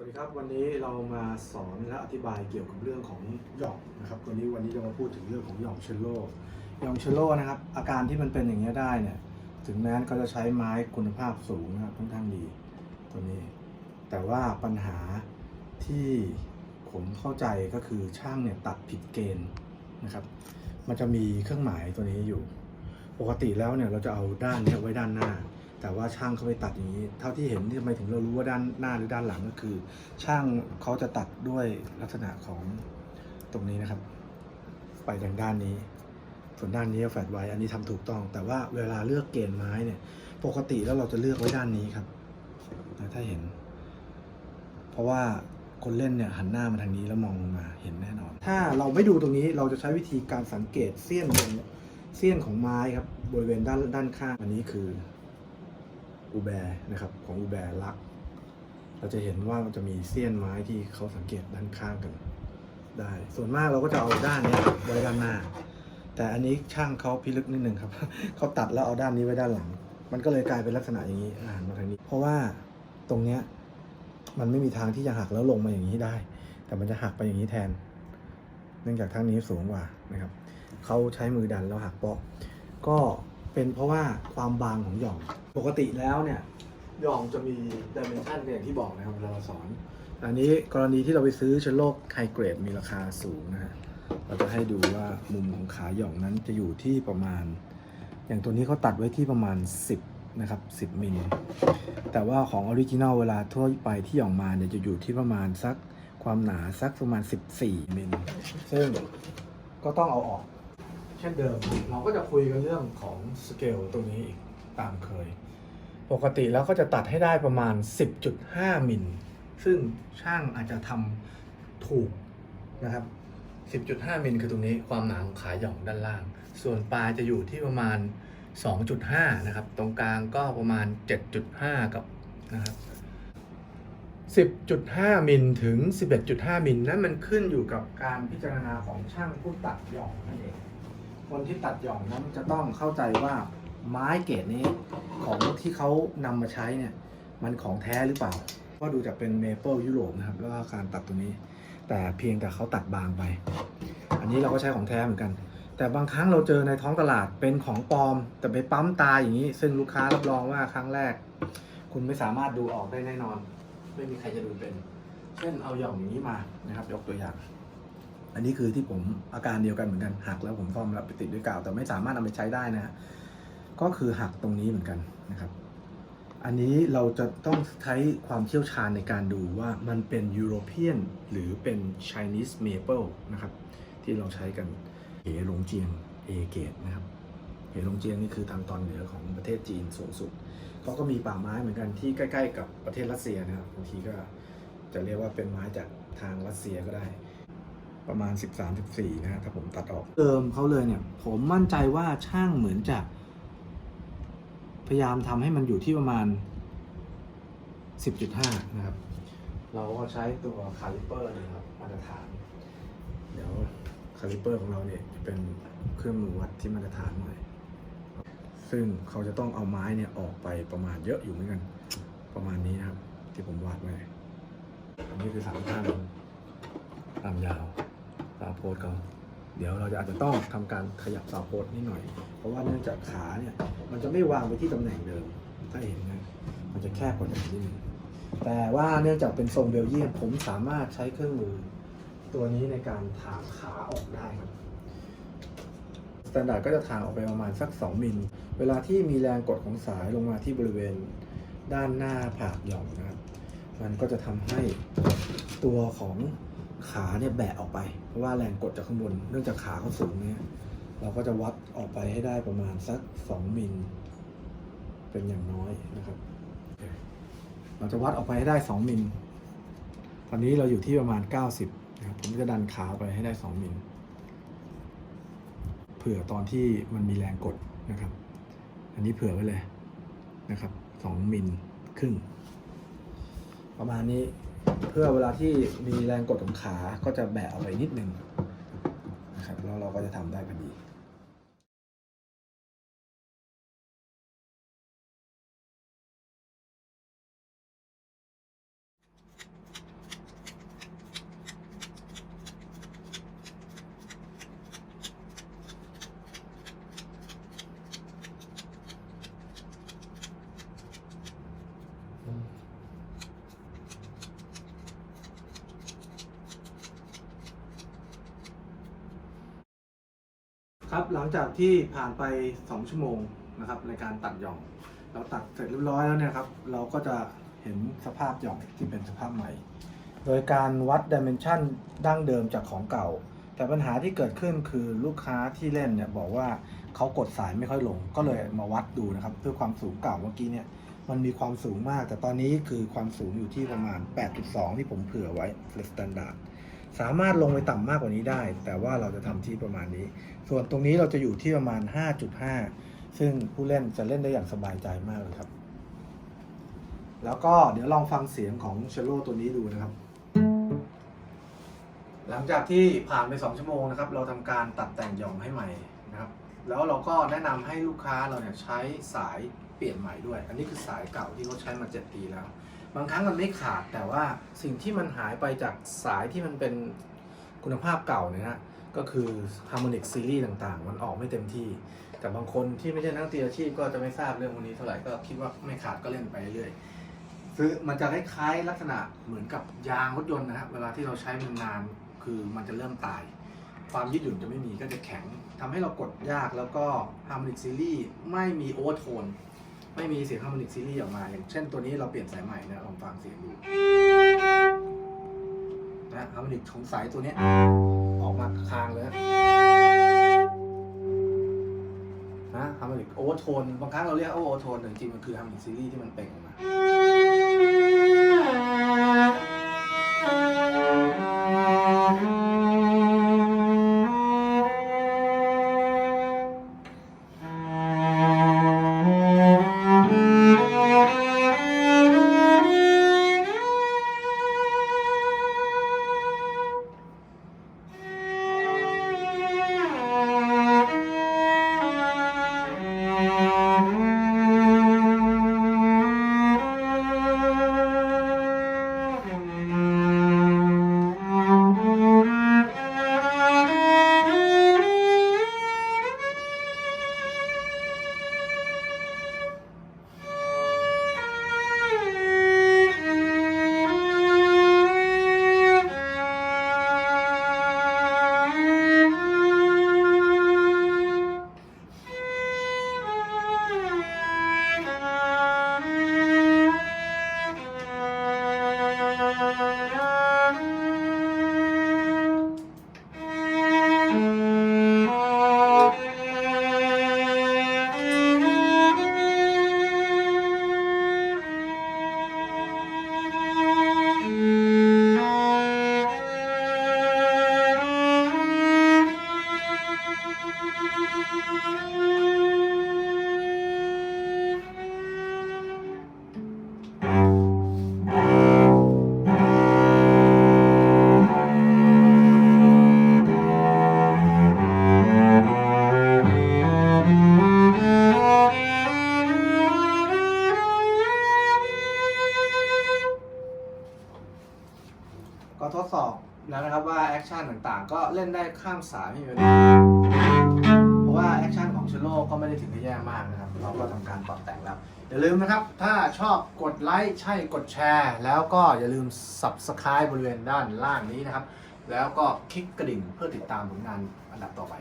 วัสดีครับวันนี้เรามาสอนและอธิบายเกี่ยวกับเรื่องของหย่อมนะครับวันนี้วันนี้จะมาพูดถึงเรื่องของหย่อมเชลโลหย่อมเชลโลนะครับอาการที่มันเป็นอย่างนี้ได้เนี่ยถึงแม้เขาจะใช้ไม้คุณภาพสูงนะครับค่อนข้างดีตัวนี้ แต่ว่าปัญหาที่ผมเข้าใจก็คือช่างเนี่ยตัดผิดเกณฑ์นะครับ มันจะมีเครื่องหมายตัวนี้อยู่ ปกติแล้วเนี่ยเราจะเอาด้านเนี้ยไว้ด้านหน้า แต่ว่าช่างเขาไปตัดอย่างนี้ เท่าที่เห็นที่ทำไมถึงเรารู้ว่าด้านหน้าหรือด้านหลังก็คือ ช่างเขาจะตัดด้วยลักษณะของตรงนี้นะครับ ไปทางด้านนี้ ส่วนด้านนี้แฟดไว้ อันนี้ทำถูกต้อง แต่ว่าเวลาเลือกเกณฑ์ไม้เนี่ย ปกติแล้วเราจะเลือกไว้ด้านนี้ครับถ้าเห็น เพราะว่าคนเล่นเนี่ยหันหน้ามาทางนี้แล้วมองลงมาเห็นแน่นอน ถ้าเราไม่ดูตรงนี้เราจะใช้วิธีการสังเกตเสี้ยนเสี้ยนของไม้ครับบริเวณด้านด้านข้างอันนี้คือ อูแบร์นะครับของอูแบร์ลัก เราจะเห็นว่ามันจะมีเสี้ยนไม้ที่เขาสังเกตด้านข้างกันได้ ส่วนมากเราก็จะเอาด้านนี้ไว้ด้านหน้า แต่อันนี้ช่างเขาพิลึกนิดนึงครับเขาตัดแล้วเอาด้านนี้ไว้ด้านหลัง มันก็เลยกลายเป็นลักษณะอย่างนี้อ่านมาทางนี้ เพราะว่าตรงเนี้ยมันไม่มีทางที่จะหักแล้วลงมาอย่างนี้ได้ แต่มันจะหักไปอย่างนี้แทน เนื่องจากทางนี้สูงกว่านะครับเขาใช้มือดันแล้วหักเปาะก็เป็นเพราะว่าความบางของหย่อม ปกติแล้วเนี่ยหย่อมจะมีดิเมนชันอย่างที่บอกนะครับเวลาเราสอน อันนี้กรณีที่เราไปซื้อเชื้อโรคไฮเกรดมีราคาสูงนะฮะเราจะให้ดูว่ามุมของขาหย่อมนั้นจะอยู่ที่ประมาณ อย่างตัวนี้เขาตัดไว้ที่ประมาณ 10นะครับ10มิลแต่ว่าของออริจินัลเวลาทั่วไปที่หย่อมมาเนี่ยจะอยู่ที่ประมาณสักความหนาสักประมาณ 14มิลซึ่งก็ต้องเอาออก เช่นเดิม เราก็จะคุยกันเรื่องของสเกลตรงนี้อีกตามเคย ปกติแล้วก็จะตัดให้ได้ประมาณ 10.5มิลซึ่งช่างอาจจะทำถูกนะครับ 10.5มิลคือตรงนี้ความหนาของขาหย่องด้านล่าง ส่วนปลายจะอยู่ที่ประมาณ 2.5 นะครับ ตรงกลางก็ประมาณ 7.5 กับนะครับ10.5มิลถึง 11.5มิลนั่นมันขึ้นอยู่กับการพิจารณาของช่างผู้ตัดหย่องนั่นเอง คนที่ตัดหย่องนั้นจะต้องเข้าใจว่า ไม้เกรดนี้ของที่เขานำมาใช้เนี่ย มันของแท้หรือเปล่า ก็ดูจากเป็นเมเปิลยุโรปนะครับ แล้วก็การตัดตัวนี้ แต่เพียงแต่เขาตัดบางไป อันนี้เราก็ใช้ของแท้เหมือนกัน แต่บางครั้งเราเจอในท้องตลาดเป็นของปลอม แต่ไปปั๊มตาอย่างนี้ ซึ่งลูกค้ารับรองว่าครั้งแรก คุณไม่สามารถดูออกได้แน่นอน ไม่มีใครจะดูเป็น เช่นเอาหย่องอย่างนี้มานะครับ ยกตัวอย่างอันนี้คือที่ผมอาการเดียวกันเหมือนกันหักแล้วผมซ่อมแล้วไปติดด้วยกาวแต่ไม่สามารถนำไปใช้ได้นะฮะ ก็คือหักตรงนี้เหมือนกันนะครับ อันนี้เราจะต้องใช้ความเชี่ยวชาญในการดูว่ามันเป็นยุโรเปียนหรือเป็น Chinese Maple นะครับ ที่เราใช้กันเหหลงเจียงเอเกตนะครับเหหลงเจียงนี่คือทางตอนเหนือของประเทศจีนสูงสุดเขาก็มีป่าไม้เหมือนกันที่ใกล้ ๆ กับประเทศรัสเซียนะครับบางทีก็จะเรียกว่าเป็นไม้จากทางรัสเซียก็ได้ประมาณ 13 14 นะฮะถ้าผมตัดออกเติมเขาเลยเนี่ย ผมมั่นใจว่าช่างเหมือนจะ พยายามทำให้มันอยู่ที่ประมาณ 10.5 นะครับ เราก็ใช้ตัวคาลิเปอร์นะครับมาตรฐาน เดี๋ยวคาลิเปอร์ของเราเนี่ยจะเป็นเครื่องมือวัดที่มาตรฐานหน่อย ซึ่งเขาจะต้องเอาไม้เนี่ยออกไปประมาณเยอะอยู่เหมือนกัน ประมาณนี้นะครับ ที่ผมวาดไว้อันนี้คือสามข้างตามยาวตามโพสเขา เดี๋ยวเราจะอาจจะต้องทำการขยับเสาโพสนิดหน่อย เพราะว่าเนื่องจากขาเนี่ยมันจะไม่วางไปที่ตำแหน่งเดิม ถ้าเห็นนะมันจะแคบกว่าเดิมนิดนึงแต่ว่าเนื่องจากเป็นทรงเบลเยียมผมสามารถใช้เครื่องมือ ตัวนี้ในการถางขาออกได้ครับสแตนดาร์ดก็จะถางออกไปประมาณสัก 2 มิล เวลาที่มีแรงกดของสายลงมาที่บริเวณด้านหน้าผากหย่อมนะครับ มันก็จะทำให้ตัวของ ขาเนี่ยแบะออกไป เพราะว่าแรงกดจากข้างบน เนื่องจากขาเขาสูงเนี่ยเราก็จะวัดออกไปให้ได้ประมาณสัก 2 มิล เป็นอย่างน้อยนะครับ เราจะวัดออกไปให้ได้ 2 มิล ตอนนี้เราอยู่ที่ประมาณ 90นะครับผมจะดันขาไปให้ได้ 2 มิล เผื่อตอนที่มันมีแรงกดนะครับ อันนี้เผื่อไว้เลยนะครับ 2 มิลครึ่ง ประมาณนี้ เพื่อเวลาที่มีแรงกดของขาก็จะแบะออกไปนิดนึงนะครับแล้วเราก็จะทำได้พอดี ครับหลังจากที่ผ่านไป 2 ชั่วโมงนะครับในการตัดหย่อง เราตัดเสร็จเรียบร้อยแล้วเนี่ยครับเราก็จะเห็นสภาพหย่องที่เป็นสภาพใหม่ โดยการวัดดิเมนชันดั้งเดิมจากของเก่า แต่ปัญหาที่เกิดขึ้นคือลูกค้าที่เล่นเนี่ยบอกว่าเขากดสายไม่ค่อยลง ก็เลยมาวัดดูนะครับด้วยความสูงเก่าเมื่อกี้เนี่ยมันมีความสูงมาก แต่ตอนนี้คือความสูงอยู่ที่ประมาณ 8.2 ที่ผมเผื่อไว้เฟลสแตนดาร์ด สามารถลงไปต่ำมากกว่านี้ได้ แต่ว่าเราจะทำที่ประมาณนี้ ส่วนตรงนี้เราจะอยู่ที่ประมาณ 5.5 ซึ่งผู้เล่นจะเล่นได้อย่างสบายใจมากเลยครับ แล้วก็เดี๋ยวลองฟังเสียงของเชลโลตัวนี้ดูนะครับ หลังจากที่ผ่านไป 2 ชั่วโมงนะครับ เราทำการตัดแต่งหย่องให้ใหม่นะครับ แล้วเราก็แนะนำให้ลูกค้าเราเนี่ยใช้สายเปลี่ยนใหม่ด้วย อันนี้คือสายเก่าที่เขาใช้มา 7 ปีแล้ว บางครั้งมันไม่ขาดแต่ว่าสิ่งที่มันหายไปจากสายที่มันเป็นคุณภาพเก่าเนี่ยนะก็คือ Harmonic Series ต่างๆ มันออกไม่เต็มที่ แต่บางคนที่ไม่ใช่นักดนตรีอาชีพก็จะไม่ทราบเรื่องพวกนี้เท่าไหร่ก็คิดว่าไม่ขาดก็เล่นไปเรื่อยคือมันจะคล้ายๆลักษณะเหมือนกับยางรถยนต์นะครับเวลาที่เราใช้มันนานคือมันจะเริ่มตาย ความยืดหยุ่นจะไม่มีก็จะแข็งทำให้เรากดยากแล้วก็ Harmonic Series ไม่มีโอเวอร์โทน ไม่มีเสียงฮาร์โมนิกซีรีส์ออกมา อย่างเช่นตัวนี้เราเปลี่ยนสายใหม่นะลองฟังเสียงดูนะฮาร์โมนิกของสายตัวนี้ออกมาคางเลยนะฮาร์โมนิกโอเวอร์โทนบางครั้งเราเรียกโอเวอร์โทนแต่จริงๆมันคือฮาร์โมนิกซีรีส์ที่มันเป่งออกมา แล้วนะครับว่าแอคชั่นต่างๆ ก็เล่นได้ข้ามสายไม่มีปัญหาเพราะว่าแอคชั่นของเชลโลก็ไม่ได้ถึงกับแย่มากนะครับเราก็ทำการปรับแต่งแล้ว อย่าลืมนะครับ ถ้าชอบกดไลค์ใช่กดแชร์ แล้วก็อย่าลืม Subscribe บริเวณด้านล่างนี้นะครับ แล้วก็คลิกกระดิ่งเพื่อติดตามผลงานอันดับต่อไป